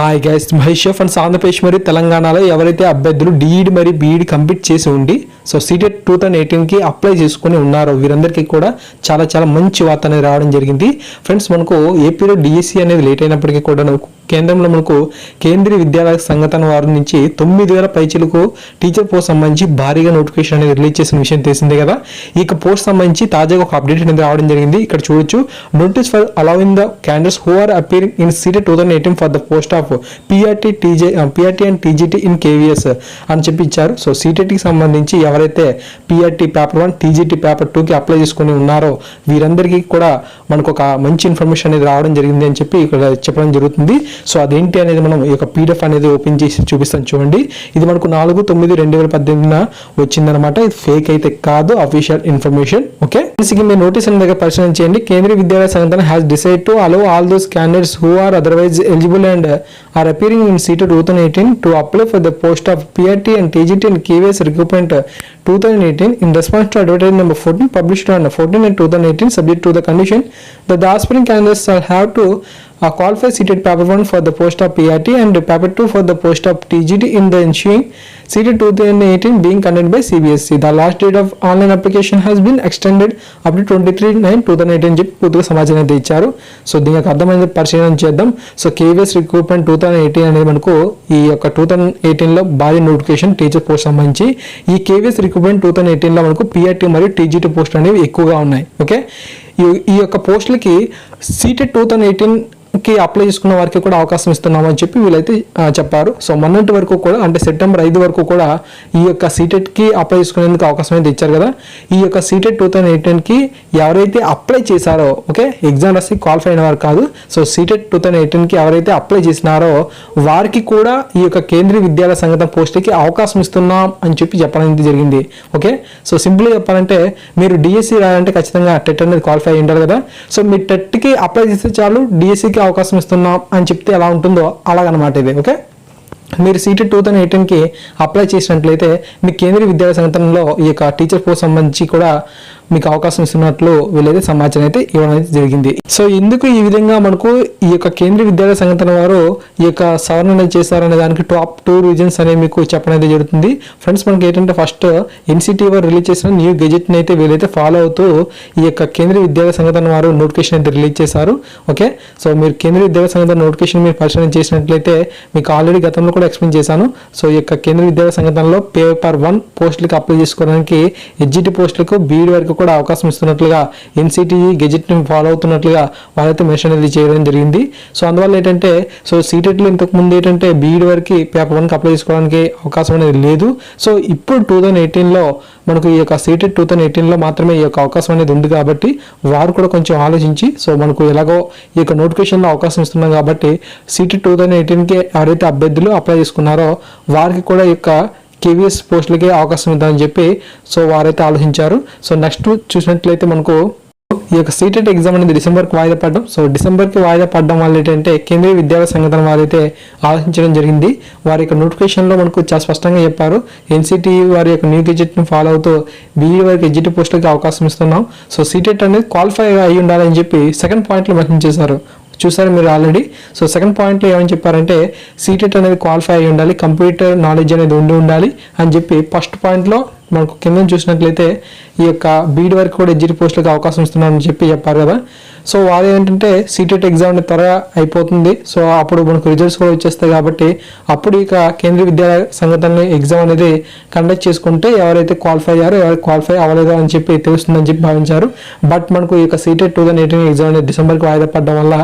Hi guys Mahesh funds Andhra Pradesh మరియు తెలంగాణలో ఎవరైతే అభ్యర్థులు డిఈడి మరియు బీఈడి కంప్లీట్ చేసి ఉండి సో సీటెట్ టూ థౌసండ్ ఎయిటీన్కి అప్లై చేసుకుని ఉన్నారో వీరందరికీ కూడా చాలా చాలా మంచి వార్త అనేది రావడం జరిగింది. ఫ్రెండ్స్ మనకు ఏపీలో డిఎస్సి అనేది లేట్ అయినప్పటికీ కూడా కేంద్రంలో మనకు కేంద్రీయ విద్యాలయ సంఘటన వారి నుంచి తొమ్మిది వేల పైచీలకు టీచర్ పోస్ట్ సంబంధించి భారీగా నోటిఫికేషన్ అనేది రిలీజ్ చేసిన విషయం తెలిసిందే కదా. ఇక పోస్ట్ సంబంధించి తాజాగా ఒక అప్డేట్ అనేది రావడం జరిగింది. ఇక్కడ చూడొచ్చు. Notice for allowing the candidates who are appearing in CTET two thousand eighteen for the post of PRT TJ PRT and TGT in KVS అని చెప్పి ఇచ్చారు. సో సీటెట్కి సంబంధించి ఎవరైతే PRT paper one TGT paper టూకి అప్లై చేసుకుని ఉన్నారో వీరందరికీ కూడా మనకు ఒక మంచి ఇన్ఫర్మేషన్ అనేది రావడం జరిగింది అని చెప్పి ఇక్కడ చెప్పడం జరుగుతుంది. సో అదేంటి అనేది మనం ఈ యొక్క పీడిఎఫ్ అనేది ఓపెన్ చేసి చూపిస్తాను చూడండి. ఇది మనకు నాలుగు తొమ్మిది రెండు వేల పద్దెనిమిదిన వచ్చిందనమాట ఇది ఫేక్ అయితే కాదు అఫీషియల్ ఇన్ఫర్మేషన్ ఓకే మీ నోటీస్ అనే దగ్గర పరిశీలన చేయండి. Kendriya Vidyalaya Sangathan has decide to allow all those candidates who are otherwise eligible and are appearing in CTET two thousand eighteen to apply for the post of PRT and TGT and KVS recruitment two thousand eighteen in response to advertise number fourteen published on fourteen and two thousand eighteen subject to the condition the aspiring candidates candidates shall to qualified seated paper 1 for the post of PRT and paper 2 for the post of TGT in the ensuing seated 2018 being conducted by CBSE. The last date of online application has been extended up to 23 9 2018 చెప్పి పూర్తిగా సమాచారం అయితే ఇచ్చారు. So దీనికి అర్థమైంది పరిశీలన చేద్దాం. So KVS recruitment two thousand eighteen అనేది మనకు ఈ యొక్క టూ థౌసండ్ ఎయిటీన్లో భారీ నోటిఫికేషన్ టీచర్ పోస్ట్ సంబంధించి. ఈ కేవీఎస్ రిక్రూట్మెంట్ టూ థౌసండ్ ఎయిటీన్లో మనకు పిఆర్టీ మరియు టీజీటీ పోస్ట్ అనేవి ఎక్కువగా ఉన్నాయి. ఓకే? ఈ యొక్క పోస్టులకి సీటెడ్ టూ థౌసండ్ ఎయిటీన్ కి అప్లై చేసుకున్న వారికి కూడా అవకాశం ఇస్తున్నామని చెప్పి వీళ్ళైతే చెప్పారు. సో మొన్నటి వరకు కూడా అంటే సెప్టెంబర్ ఐదు వరకు కూడా ఈ యొక్క సీటెట్కి అప్లై చేసుకునేందుకు అవకాశం అయితే ఇచ్చారు కదా. ఈ యొక్క సీటెట్ టూ థౌసండ్ ఎయిటీన్కి ఎవరైతే అప్లై చేశారో ఓకే ఎగ్జామ్ రాసి క్వాలిఫై అయిన వారు కాదు. సో సీటెట్ టూ థౌసండ్ ఎయిటీన్కి ఎవరైతే అప్లై చేసినారో వారికి కూడా ఈ యొక్క కేంద్రీయ విద్యాలయ సంఘటన పోస్ట్కి అవకాశం ఇస్తున్నాం అని చెప్పి చెప్పడం జరిగింది. ఓకే సో సింపుల్గా చెప్పాలంటే మీరు డిఎస్సి రాయాలంటే ఖచ్చితంగా టెట్ అనేది క్వాలిఫై అయ్యి ఉండాలి కదా. సో మీ టెట్కి అప్లై చేస్తే చాలు డిఎస్సికి అవకాశం ఇస్తున్నాం అని చెప్తే ఎలా ఉంటుందో అలాగనమాట ఇది ఓకే? మీరు సీటీ టూ థౌసండ్ ఎయిటీన్కి అప్లై చేసినట్లయితే మీ కేంద్రీయ విద్యాలయ సంఘటనలో ఈ యొక్క టీచర్ పోస్ట్ సంబంధించి కూడా మీకు అవకాశం ఇస్తున్నట్లు వీళ్ళైతే సమాచారం అయితే ఇవ్వడం అయితే జరిగింది. సో ఎందుకు ఈ విధంగా మనకు ఈ యొక్క కేంద్రీయ విద్యాలయ సంఘటన వారు ఈ యొక్క సవరణ అనేది చేశారనే దానికి టాప్ టూ రీజన్స్ అనేవి మీకు చెప్పడం అయితే జరుగుతుంది. ఫ్రెండ్స్ మనకి ఏంటంటే ఫస్ట్ ఎన్సిటీ వారు రిలీజ్ చేసిన న్యూ గెజెట్ని అయితే వీళ్ళైతే ఫాలో అవుతూ ఈ యొక్క కేంద్రీయ విద్యాలయ సంఘటన వారు నోటిఫికేషన్ అయితే రిలీజ్ చేశారు. ఓకే సో మీరు కేంద్రీయ విద్యాలయ సంఘటన నోటిఫికేషన్ మీరు పరిశీలన చేసినట్లయితే మీకు ఆల్రెడీ గతంలో కూడా ఎక్స్ప్లెయిన్ చేశాను. సో ఈ యొక్క కేంద్రీయ విద్యాలయ సంఘటనలో పేపర్ వన్ పోస్టులకు అప్లై చేసుకోవడానికి ఎడ్జిటి పోస్టులకు బీఈడి వరకు కూడా అవకాశం ఇస్తున్నట్లుగా ఎన్సిటి గెజెట్ని ఫాలో అవుతున్నట్లుగా వాళ్ళైతే మెన్షన్ అనేది చేయడం జరిగింది. సో అందువల్ల ఏంటంటే సో సీటెట్లు ఇంతకు ముందు ఏంటంటే బీఈడి వరకు పేపర్ వన్కి అప్లై చేసుకోవడానికి అవకాశం అనేది లేదు. సో ఇప్పుడు టూ థౌజండ్ ఎయిటీన్లో మనకు ఈ యొక్క సీటెడ్ టూ థౌసండ్ ఎయిటీన్లో మాత్రమే ఈ యొక్క అవకాశం అనేది ఉంది కాబట్టి వారు కూడా కొంచెం ఆలోచించి సో మనకు ఎలాగో ఈ యొక్క నోటిఫికేషన్లో అవకాశం ఇస్తున్నాం కాబట్టి సీటెడ్ టూ థౌసండ్ ఎయిటీన్కి ఎవరైతే అభ్యర్థులు అప్లై చేసుకున్నారో వారికి కూడా ఈ యొక్క కేవీఎస్ పోస్టులకే అవకాశం ఇద్దామని చెప్పి సో వారైతే ఆలోచించారు. సో నెక్స్ట్ చూసినట్లయితే మనకు ఈ యొక్క సీటెట్ ఎగ్జామ్ అనేది డిసెంబర్కి వాయిదా పడడం. సో డిసెంబర్కి వాయిదా పడడం వల్ల ఏంటంటే కేంద్రీయ విద్యాలయ సంఘటన వారైతే ఆలోచించడం జరిగింది. వారి యొక్క నోటిఫికేషన్లో మనకు చాలా స్పష్టంగా చెప్పారు. ఎన్సిటి వారి యొక్క న్యూ గెజెట్ని ఫాలో అవుతూ బీఈ వారికి ఎగ్జిట్ పోస్టులకి అవకాశం ఇస్తున్నాం. సో సీటెట్ అనేది క్వాలిఫై అయి ఉండాలని చెప్పి సెకండ్ పాయింట్లో మెన్షన్ చేశారు. చూసారు మీరు ఆల్రెడీ సో సెకండ్ పాయింట్లో ఏమని చెప్పారంటే సీటెట్ అనేది క్వాలిఫై అయి ఉండాలి కంప్యూటర్ నాలెడ్జ్ అనేది ఉండి ఉండాలి అని చెప్పి ఫస్ట్ పాయింట్లో మనకు కింద చూసినట్లయితే ఈ యొక్క బీడ్ వరకు కూడా ఎడ్జిట్ పోస్టులకు అవకాశం ఇస్తున్నారని చెప్పి చెప్పారు కదా. సో వాళ్ళు ఏంటంటే సీటెట్ ఎగ్జామ్ త్వరగా అయిపోతుంది. సో అప్పుడు మనకు రిజల్ట్స్ కూడా వచ్చేస్తాయి కాబట్టి అప్పుడు ఇక కేంద్రీయ విద్యాలయ సంఘటన ఎగ్జామ్ అనేది కండక్ట్ చేసుకుంటే ఎవరైతే క్వాలిఫై అయ్యారో ఎవరు క్వాలిఫై అవ్వలేదో అని చెప్పి తెలుస్తుందని చెప్పి భావించారు. బట్ మనకు ఈ యొక్క CTET two thousand eighteen exam అనేది డిసెంబర్కి వాయిదా పడడం వల్ల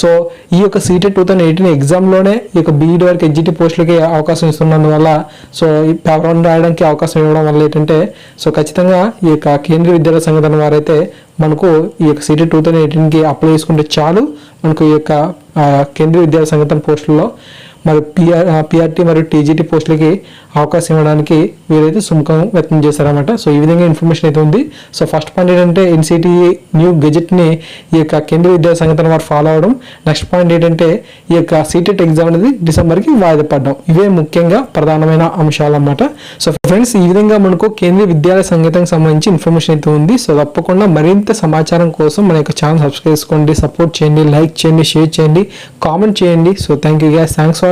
సో ఈ యొక్క సీటెట్ టూ థౌసండ్ ఎయిటీన్ ఎగ్జామ్లోనే ఈ యొక్క బీఈడి వరకు ఎగ్జిటి పోస్టులకి అవకాశం ఇస్తున్నందువల్ల సో ఈ పేపర్ వన్ రాయడానికి అవకాశం ఇవ్వడం వల్ల ఏంటంటే సో ఖచ్చితంగా ఈ యొక్క కేంద్రీయ విద్యాలయ సంఘటన వారైతే మనకు ఈ యొక్క సీటెట్ టూ థౌసండ్ ఎయిటీన్కి అప్లై చేసుకుంటే చాలు మనకు ఈ యొక్క కేంద్రీయ విద్యాలయ సంఘటన పోస్టుల్లో. మరి పిఆర్ పిఆర్టీ మరియు టీజీటీ పోస్టులకి అవకాశం ఇవ్వడానికి వీరైతే సుముఖం వ్యక్తం చేశారన్నమాట. సో ఈ విధంగా ఇన్ఫర్మేషన్ అయితే ఉంది. సో ఫస్ట్ పాయింట్ ఏంటంటే ఎన్సిటి న్యూ గెజెట్ని ఈ యొక్క కేంద్రీయ విద్యా సంఘటన వారు ఫాలో అవడం. నెక్స్ట్ పాయింట్ ఏంటంటే ఈ యొక్క సీటెట్ ఎగ్జామ్ అనేది డిసెంబర్కి వాయిదా పడడం. ఇవే ముఖ్యంగా ప్రధానమైన అంశాలు అన్నమాట సో ఫ్రెండ్స్ ఈ విధంగా మనకు కేంద్రీయ విద్యాలయ సంగీతం సంబంధించి ఇన్ఫర్మేషన్ అయితే ఉంది. సో తప్పకుండా మరింత సమాచారం కోసం మన యొక్క ఛానల్ సబ్స్క్రైబ్ చేసుకోండి సపోర్ట్ చేయండి లైక్ చేయండి షేర్ చేయండి కామెంట్ చేయండి. So thank you guys thanks for